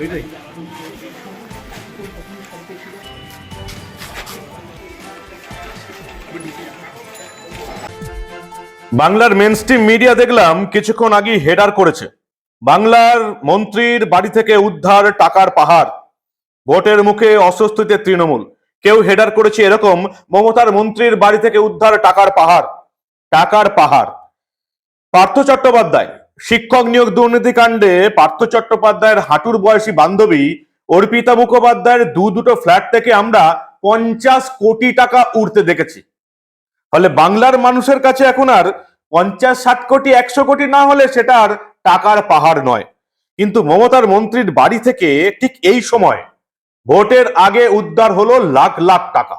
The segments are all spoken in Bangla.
বাংলার মেন স্ট্রিম মিডিয়া দেখলাম কিছুক্ষণ আগে হেডার করেছে। বাংলার মন্ত্রীর বাড়ি থেকে উদ্ধার টাকার পাহাড়। ভোটের মুখে অস্বস্তিতে তৃণমূল। কেউ হেডার করেছে এরকম মমতার মন্ত্রীর বাড়ি থেকে উদ্ধার টাকার পাহাড়। টাকার পাহাড়। পার্থ চট্টোপাধ্যায় শিক্ষক নিয়োগ দুর্নীতি কাণ্ডে পার্থ চট্টোপাধ্যায়ের হাঁটুর বয়সী বান্ধবী অর্পিতা মুখোপাধ্যায়ের দু দুটো ফ্ল্যাট থেকে আমরা পঞ্চাশ কোটি টাকা উঠতে দেখেছি। ফলে বাংলার মানুষের কাছে এখন আর পঞ্চাশ, ষাট কোটি, একশো কোটি না হলে সেটা আর টাকার পাহাড় নয়। কিন্তু মমতার মন্ত্রীর বাড়ি থেকে ঠিক এই সময় ভোটের আগে উদ্ধার হলো লাখ লাখ টাকা।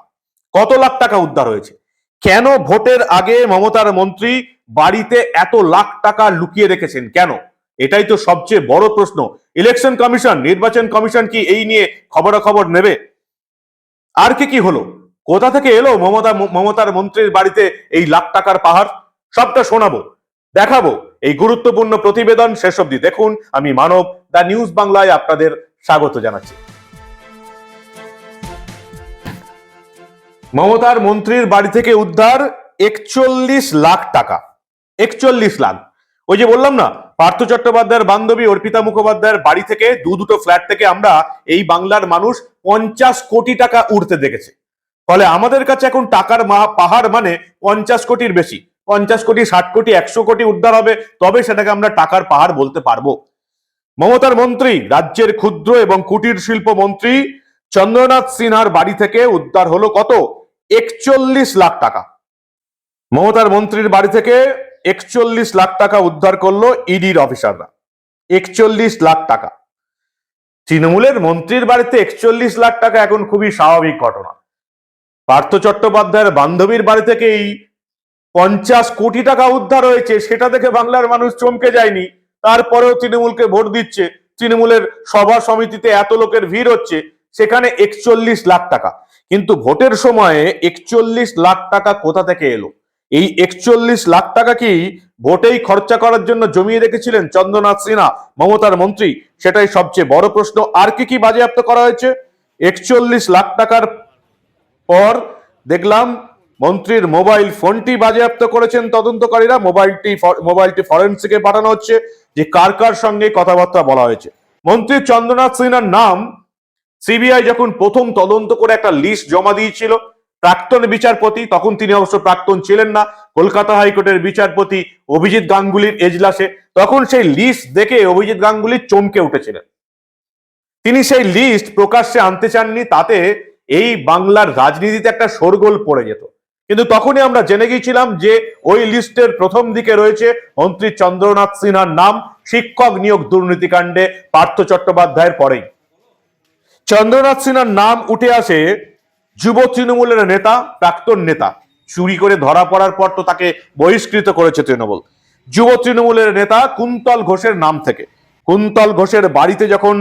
কত লাখ টাকা উদ্ধার হয়েছে? কেন ভোটের আগে মমতার মন্ত্রী বাড়িতে এত লাখ টাকা লুকিয়ে রেখেছেন? কেন? এটাই তো সবচেয়ে বড় প্রশ্ন। ইলেকশন কমিশন, নির্বাচন কমিশন কি এই নিয়ে খবরাখবর নেবে? আর কি কি হলো? কোথা থেকে এলো মমতা, মমতার মন্ত্রীর বাড়িতে এই লাখ টাকার পাহাড়? সবটা শোনাবো, দেখাবো। এই গুরুত্বপূর্ণ প্রতিবেদন শেষ অবধি দেখুন। আমি মানব, দ্য নিউজ বাংলায় আপনাদের স্বাগত জানাচ্ছি। মমতার মন্ত্রীর বাড়ি থেকে উদ্ধার একচল্লিশ লাখ টাকা। একচল্লিশ লাখ। ওই যে বললাম না, পার্থ চট্টোপাধ্যায়ের বান্ধবী অর্পিতা মুখোপাধ্যায়ের বাড়ি থেকে দু দুটো ফ্ল্যাট থেকে আমরা এই বাংলার মানুষ পঞ্চাশ কোটি টাকা উঠতে দেখেছে। ফলে আমাদের কাছে এখন টাকার মা- পাহাড় মানে পঞ্চাশ কোটির বেশি। পঞ্চাশ কোটি, ষাট কোটি, একশো কোটি উদ্ধার হবে, তবে সেটাকে আমরা টাকার পাহাড় বলতে পারব। মমতার মন্ত্রী, রাজ্যের ক্ষুদ্র এবং কুটির শিল্প মন্ত্রী চন্দ্রনাথ সিনহার বাড়ি থেকে উদ্ধার হলো কত? একচল্লিশ লাখ টাকা। মমতার মন্ত্রীর বাড়ি থেকে একচল্লিশ লাখ টাকা উদ্ধার করল ইডির অফিসাররা। একচল্লিশ লাখ টাকা। তৃণমূলের মন্ত্রীর বাড়িতে একচল্লিশ লাখ টাকা এখন খুবই স্বাভাবিক ঘটনা। পার্থ চট্টোপাধ্যায়ের বান্ধবীর বাড়ি থেকে এই পঞ্চাশ কোটি টাকা উদ্ধার হয়েছে, সেটা দেখে বাংলার মানুষ চমকে যায়নি। তারপরেও তৃণমূলকে ভোট দিচ্ছে, তৃণমূলের সভা সমিতিতে এত লোকের ভিড় হচ্ছে সেখানে একচল্লিশ লাখ টাকা। কিন্তু ভোটের সময়ে একচল্লিশ লাখ টাকা কোথা থেকে এলো? এই একচল্লিশ লাখ টাকা কি ভোটেই খরচা করার জন্য জমিয়ে রেখেছিলেন চন্দ্রনাথ সিনহা, মমতার মন্ত্রী? সেটাই সবচেয়ে বড় প্রশ্ন। আর কি কি বাজেয়াপ্ত করা হয়েছে? একচল্লিশ লাখ টাকার পর দেখলাম মন্ত্রীর মোবাইল ফোনটি বাজেয়াপ্ত করেছেন তদন্তকারীরা। মোবাইলটি মোবাইলটি ফরেন্সিকে পাঠানো হচ্ছে যে কার কার সঙ্গে কথাবার্তা বলা হয়েছে। মন্ত্রী চন্দ্রনাথ সিনহার নাম সিবিআই যখন প্রথম তদন্ত করে একটা লিস্ট জমা দিয়েছিল, প্রাক্তন বিচারপতি, তখন তিনি অবশ্য প্রাক্তন ছিলেন না, কলকাতা হাইকোর্টের বিচারপতি অভিজিৎ গাঙ্গুলির এজলাসে, তখন সেই লিস্ট দেখে অভিজিৎ গাঙ্গুলি চমকে উঠেছিলেন। তিনি সেই লিস্ট প্রকাশ্যে আনতে চাননি, তাতে এই বাংলার রাজনীতিতে একটা শোরগোল পড়ে যেত। কিন্তু তখনই আমরা জেনে গিয়েছিলাম যে ওই লিস্টের প্রথম দিকে রয়েছে মন্ত্রী চন্দ্রনাথ সিনহার নাম, শিক্ষক নিয়োগ দুর্নীতিকাণ্ডে পার্থ চট্টোপাধ্যায়ের পরেই। চন্দ্রনাথ সিনহার নাম উঠে আসে যুব তৃণমূলের নেতা, প্রাক্তন নেতা। চুরি করে ধরা পড়ার পর তো তাকে বহিষ্কৃত করেছে তৃণমূল। যুব তৃণমূলের নেতা কুন্তল ঘোষের নাম থেকে। কুন্তল ঘোষের বাড়িতে যখন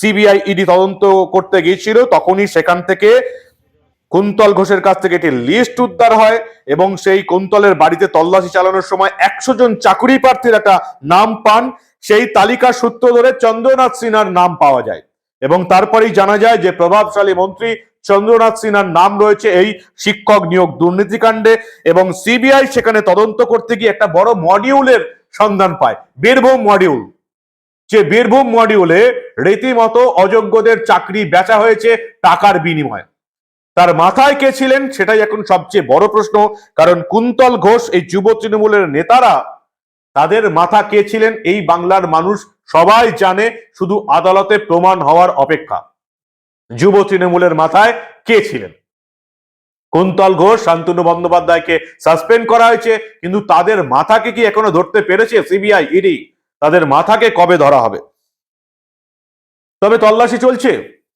সিবিআই ইডি তদন্ত করতে গিয়েছিল, তখনই সেখান থেকে কুন্তল ঘোষের কাছ থেকে একটি লিস্ট উদ্ধার হয় এবং সেই কুন্তলের বাড়িতে তল্লাশি চালানোর সময় একশো জন চাকরি প্রার্থীর একটা নাম পান। সেই তালিকার সূত্র ধরে চন্দ্রনাথ সিনহার নাম পাওয়া যায়। এবং তারপরেই জানা যায় যে প্রভাবশালী মন্ত্রী চন্দ্রনাথ সিনহার নাম রয়েছে এই শিক্ষক নিয়োগ দুর্নীতিকাণ্ডে এবং সিবিআই সেখানে তদন্ত করতে গিয়ে একটা বড় মডিউলের সন্ধান পায়। বীরভূম মডিউল। যে বীরভূম মডিউলে রীতিমতো অযোগ্যদের চাকরি বেচা হয়েছে টাকার বিনিময়ে। তার মাথায় কে ছিলেন সেটাই এখন সবচেয়ে বড় প্রশ্ন, কারণ কুন্তল ঘোষ, এই যুব তৃণমূলের নেতারা তাদের মাথা কে ছিলেন? এই বাংলার মানুষ সবাই জানে, শুধু আদালতে প্রমাণ হওয়ার অপেক্ষা। যুব তৃণমূলের মাথায় কে ছিলেন? কুন্তল ঘোষ, শান্তনু বন্দ্যোপাধ্যায়কে সাসপেন্ড করা হয়েছে, কিন্তু তাদের মাথাকে কি এখনও ধরতে পেরেছে সিবিআই, ইডি? তাদের মাথাকে কবে ধরা হবে? তবে তল্লাশি চলছে,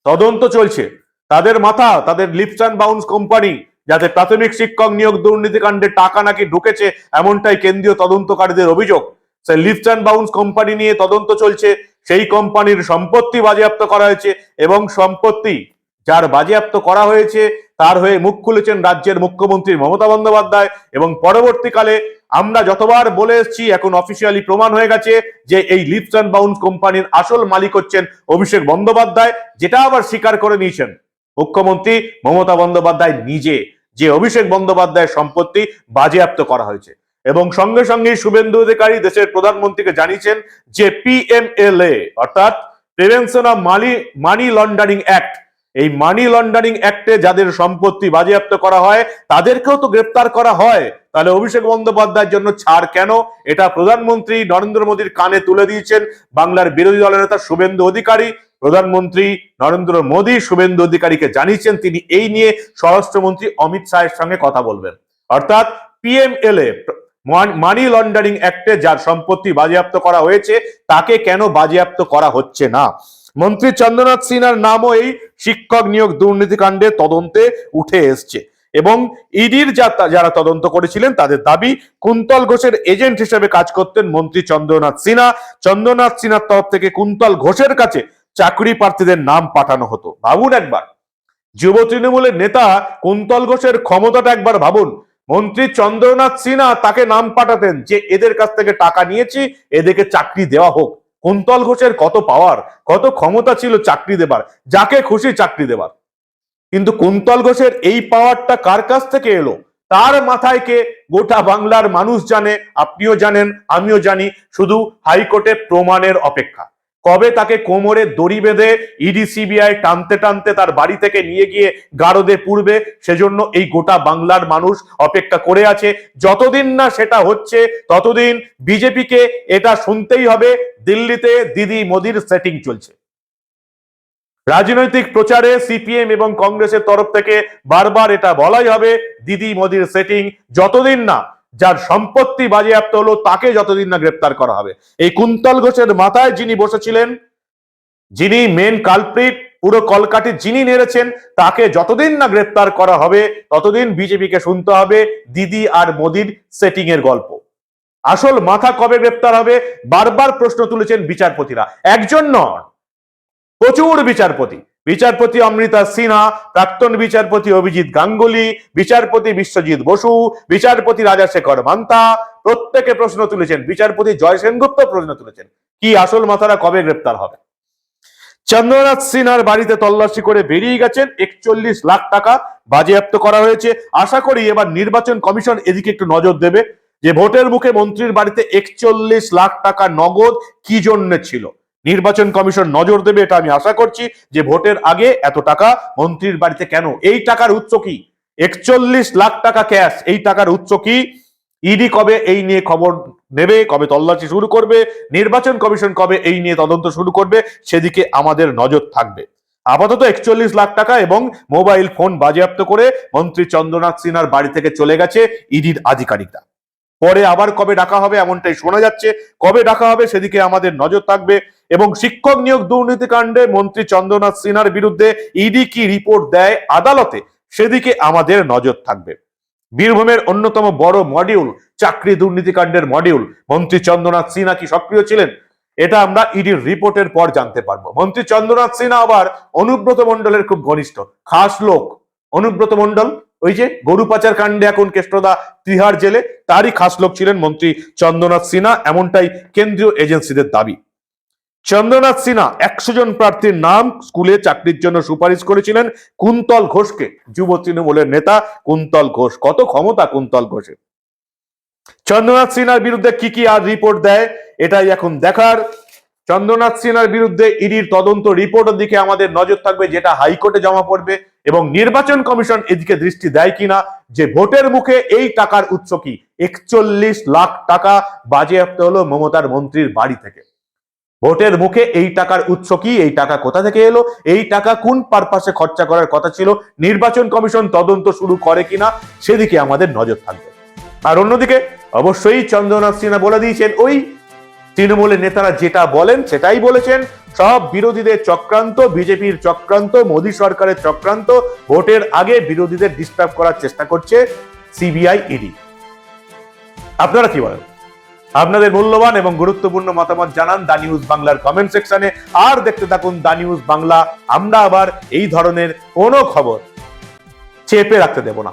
তদন্ত চলছে। তাদের মাথা, তাদের লিপস বাউন্স কোম্পানি যাতে প্রাথমিক শিক্ষক নিয়োগ দুর্নীতিকাণ্ডে টাকা নাকি ঢুকেছে, এমনটাই কেন্দ্রীয় তদন্তকারীদের অভিযোগ। সেই লিপস অ্যান্ড বাউন্স কোম্পানি নিয়ে তদন্ত চলছে, সেই কোম্পানির সম্পত্তি বাজেয়াপ্ত করা হয়েছে এবং সম্পত্তি যার বাজেয়াপ্ত করা হয়েছে, তার হয়ে মুখ খুলেছেন রাজ্যের মুখ্যমন্ত্রী মমতা বন্দ্যোপাধ্যায় এবং পরবর্তীকালে আমরা যতবার বলে এসেছি, এখন অফিসিয়ালি প্রমাণ হয়ে গেছে যে এই লিপস অ্যান্ড বাউন্স কোম্পানির আসল মালিক হচ্ছেন অভিষেক বন্দ্যোপাধ্যায়, যেটা আবার স্বীকার করে নিয়েছেন মুখ্যমন্ত্রী মমতা বন্দ্যোপাধ্যায় নিজে। যে অভিষেক বন্দ্যোপাধ্যায়ের সম্পত্তি বাজেয়াপ্ত করা হয়েছে। এবং সঙ্গে সঙ্গে শুভেন্দু অধিকারী দেশের প্রধানমন্ত্রীকে জানিয়েছেন যে পিএমএলএ অর্থাৎ prevention of money money laundering act এই মানি লন্ডারিং অ্যাক্টে যাদের সম্পত্তি বাজেয়াপ্ত করা হয়, তাদেরকেও তো গ্রেপ্তার করা হয়। তাহলে অভিষেক বন্দ্যোপাধ্যায়ের জন্য ছাড় কেন? এটা প্রধানমন্ত্রী নরেন্দ্র মোদীর কানে তুলে দিয়েছেন বাংলার বিরোধী দলের নেতা শুভেন্দু অধিকারী। প্রধানমন্ত্রী নরেন্দ্র মোদী শুভেন্দু অধিকারীকে জানিয়েছেন, তিনি এই নিয়ে স্বরাষ্ট্রমন্ত্রী অমিত শাহের সঙ্গে কথা বলবেন। অর্থাৎ পিএমএলএ মানি লন্ডারিং অ্যাক্টে যার সম্পত্তি বাজেয়াপ্ত করা হয়েছে, তাকে কেন বাজেয়াপ্ত করা হচ্ছে না? মন্ত্রী চন্দ্রনাথ সিনহার নামও এই শিক্ষক নিয়োগ দুর্নীতিকাণ্ডে তদন্তে উঠে এসছে। এবং ইডির যারা তদন্ত করেছিলেন, তাদের দাবি, কুন্তল ঘোষের এজেন্ট হিসেবে কাজ করতেন মন্ত্রী চন্দ্রনাথ সিনহা। চন্দ্রনাথ সিনহার তরফ থেকে কুন্তল ঘোষের কাছে চাকরি প্রার্থীদের নাম পাঠানো হতো। ভাবুন একবার। যুব তৃণমূলের নেতা কুন্তল ঘোষের ক্ষমতাটা একবার ভাবুন। মন্ত্রী চন্দ্রনাথ সিনহা তাকে নাম পাঠাতেন যে, এদের কাছ থেকে টাকা নিয়েছি, এদেরকে চাকরি দেওয়া হোক। কুন্তল ঘোষের কত পাওয়ার কত ক্ষমতা ছিল চাকরি দেবার, যাকে খুশি চাকরি দেবার। কিন্তু কুন্তল ঘোষের এই পাওয়ারটা কার কাছ থেকে এলো? তার মাথায় কে? গোটা বাংলার মানুষ জানে, আপনিও জানেন, আমিও জানি। শুধু হাইকোর্টে প্রমাণের অপেক্ষা। কবে তাকে কোমরে দড়ি বেঁধে ইডি সিবিআই টানতে টানতে তার বাড়ি থেকে নিয়ে গিয়ে গারদে পূর্বে সেজন্য এই গোটা বাংলার মানুষ অপেক্ষা করে আছে। যতদিন না সেটা হচ্ছে, ততদিন বিজেপিকে এটা শুনতেই হবে, দিল্লিতে দিদি মোদির সেটিং চলছে। রাজনৈতিক প্রচারে সিপিএম এবং কংগ্রেসের তরফ থেকে বারবার এটা বলাই হবে, দিদি মোদির সেটিং যতদিন না যার সম্পত্তি বাজেয়াপ্ত হলো, তাকে যতদিন না গ্রেপ্তার করা হবে। এই কুন্তল ঘোষের মাথায় যিনি বসেছিলেন, যিনি মেন কালপ্রিট পুরো কলকাটি যিনি নেড়েছেন, তাকে যতদিন না গ্রেপ্তার করা হবে, ততদিন বিজেপিকে শুনতে হবে দিদি আর মোদির সেটিং এর গল্প। আসল মাথা কবে গ্রেপ্তার হবে, বারবার প্রশ্ন তুলেছেন বিচারপতিরা। একজন নন, প্রচুর বিচারপতি। বিচারপতি অমৃতা সিনহা, প্রাক্তন বিচারপতি অভিজিৎ গাঙ্গুলি, বিচারপতি বিশ্বজিৎ বসু, বিচারপতি রাজাশেখর মান্তা, প্রত্যেকে প্রশ্ন তুলেছেন। বিচারপতি জয় সেনগুপ্ত প্রশ্ন তুলেছেন। কি আসল মাথারা কবে গ্রেপ্তার হবে? চন্দ্রনাথ সিনহার বাড়িতে তল্লাশি করে বেরিয়ে গেছেন। একচল্লিশ লাখ টাকা বাজেয়াপ্ত করা হয়েছে। আশা করি এবার নির্বাচন কমিশন এদিকে একটু নজর দেবে যে ভোটের মুখে মন্ত্রীর বাড়িতে একচল্লিশ লাখ টাকা নগদ কি জন্য ছিল? নির্বাচন কমিশন নজর দেবে এটা আমি আশা করছি যে ভোটের আগে এত টাকা মন্ত্রীর বাড়িতে কেন? এই টাকার উৎস কি? একচল্লিশ লাখ টাকা ক্যাশ, এই টাকার উৎস কি? ইডি কবে এই নিয়ে খবর নেবে, কবে তল্লাশি শুরু করবে? নির্বাচন কমিশন কবে এই নিয়ে তদন্ত শুরু করবে? সেদিকে আমাদের নজর থাকবে। আপাতত একচল্লিশ লাখ টাকা এবং মোবাইল ফোন বাজেয়াপ্ত করে মন্ত্রী চন্দ্রনাথ সিনহার বাড়ি থেকে চলে গেছে ইডির আধিকারিকরা। পরে আবার কবে ডাকা হবে এমনটাই শোনা যাচ্ছে। কবে ডাকা হবে সেদিকে আমাদের নজর থাকবে। এবং শিক্ষক নিয়োগ দুর্নীতি কাণ্ডে মন্ত্রী চন্দ্রনাথ সিনহার বিরুদ্ধে ইডি কি রিপোর্ট দেয় আদালতে, সেদিকে আমাদের নজর থাকবে। বীরভূমের অন্যতম বড় মডিউল, চাকরি দুর্নীতিকাণ্ডের মডিউল, মন্ত্রী চন্দ্রনাথ সিনহা কি সক্রিয় ছিলেন? এটা আমরা ইডির রিপোর্টের পর জানতে পারব। মন্ত্রী চন্দ্রনাথ সিনহা আবার অনুব্রত মন্ডলের খুব ঘনিষ্ঠ, খাস লোক। অনুব্রত মন্ডল ওই যে গরু পাচার কাণ্ডে এখন কেষ্টদা তিহার জেলে, তারই খাস লোক ছিলেন মন্ত্রী চন্দ্রনাথ সিনহা, এমনটাই কেন্দ্রীয় এজেন্সিদের দাবি। চন্দ্রনাথ সিনহা একশো জন প্রার্থীর নাম স্কুলে চাকরির জন্য সুপারিশ করেছিলেন কুন্তল ঘোষকে, যুব তৃণমূলের নেতা কুন্তল ঘোষ। কত ক্ষমতা কুন্তল ঘোষের? চন্দ্রনাথ সিনহার বিরুদ্ধে কি কি আর রিপোর্ট দেয়, এটাই এখন দেখার। চন্দ্রনাথ সিনহার বিরুদ্ধে ইডির তদন্ত রিপোর্টের দিকে আমাদের নজর থাকবে, যেটা হাইকোর্টে জমা পড়বে, এবং নির্বাচন কমিশন এদিকে দৃষ্টি দেয় কিনা, যে ভোটের মুখে এই টাকার উৎস কি? একচল্লিশ লাখ টাকা বাজেয়াপ্ত হলো মমতার মন্ত্রীর বাড়ি থেকে। ভোটের মুখে এই টাকার উৎস কি? এই টাকা কোথা থেকে এলো? এই টাকা কোন পারপাসে খরচা করার কথা ছিল? নির্বাচন কমিশন তদন্ত শুরু করে কিনা? সেদিকে আমাদের নজর থাকবে। আর অন্যদিকে, অবশ্যই চন্দ্রনাথ সিনহা বলে দিয়েছেন, ওই তৃণমূলের নেতারা যেটা বলেন সেটাই বলেছেন। সব বিরোধীদের চক্রান্ত, বিজেপির চক্রান্ত, মোদী সরকারের চক্রান্ত, ভোটের আগে বিরোধীদের ডিস্টার্ব করার চেষ্টা করছে সিবিআই ইডি আপনারা কি বলেন? আপনাদের মূল্যবান এবং গুরুত্বপূর্ণ মতামত জানান দা নিউজ বাংলার কমেন্ট সেকশনে। আর দেখতে থাকুন দা নিউজ বাংলা। আমরা আবার এই ধরনের কোনো খবর চেপে রাখতে দেব না।